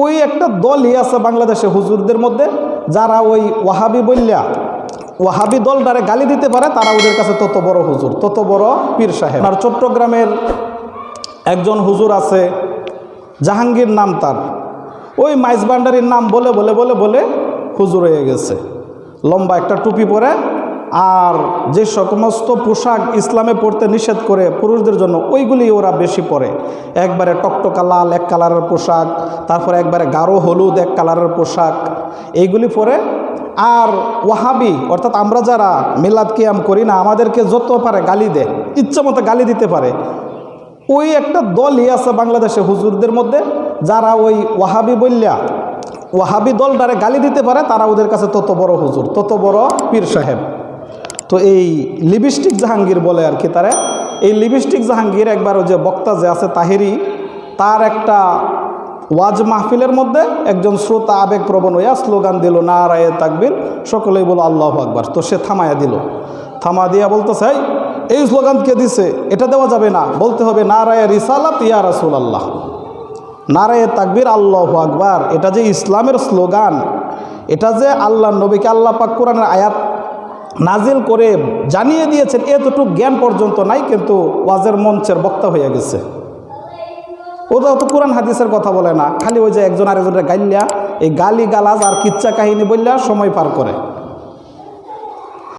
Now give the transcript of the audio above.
ওই একটা দলই আছে বাংলাদেশে হুজুরদের মধ্যে, যারা ওই ওয়াহাবি বললা ওয়াহাবি দলটারে গালি দিতে পারে, তারা ওদের কাছে তত বড় হুজুর, তত বড় পীর সাহেব। আর চট্টগ্রামের একজন হুজুর আছে, জাহাঙ্গীর নাম তার। ওই মাইজ ভান্ডারির নাম বলে বলে বলে বলে হুজুর হয়ে গেছে। লম্বা একটা টুপি পরে আর যে সমস্ত পোশাক ইসলামে পড়তে নিষেধ করে পুরুষদের জন্য, ওইগুলি ওরা বেশি পরে। একবারে টকটকা লাল এক কালারের পোশাক, তারপরে একবারে গাঢ় হলুদ এক কালারের পোশাক, এইগুলি পরে। আর ওয়াহাবি, অর্থাৎ আমরা যারা মিলাদ কিয়াম করি না, আমাদেরকে যত পারে গালি দেয় ইচ্ছা মতো গালি দিতে পারে। ওই একটা দলই আছে বাংলাদেশে হুজুরদের মধ্যে, যারা ওই ওয়াহাবি বললা ওয়াহাবি দলটারে গালি দিতে পারে, তারা ওদের কাছে তত বড় হুজুর, তত বড় পীর সাহেব। তো এই লিপস্টিক জাহাঙ্গীর বলে আর কি তারা। এই লিপস্টিক জাহাঙ্গীর একবার যে বক্তা যে আছে তাহেরি তার একটা ওয়াজ মাহফিলের মধ্যে একজন শ্রোতা আবেগ প্রবণ হইয়া স্লোগান দিল না রায়ে তাকবির সকলেই বলো আল্লাহ আকবার তো সে থামায়া দিল। থামা দিয়া বলতেছে "এই, এই স্লোগান কে দিছে? এটা দেওয়া যাবে না। বলতে হবে না রায়ে রিসালাত ইয়া রাসুল আল্লাহ না নারায়ে তাকবির আল্লাহ আকবার এটা যে ইসলামের স্লোগান এটা যে আল্লাহ নবীকে আল্লাহ পাক কোরআনের আয়াত নাজিল করে জানিয়ে দিয়েছেন, এতটুক জ্ঞান পর্যন্ত নাই, কিন্তু ওয়াজের মঞ্চের বক্তা হয়ে গেছে। ও তো কোরআন হাদিসের কথা বলে না। খালি ওই যে একজন আরেকজনের গাইলিয়া এই গালি গালাজ আর কিচ্ছা কাহিনী বললে সময় পার করে।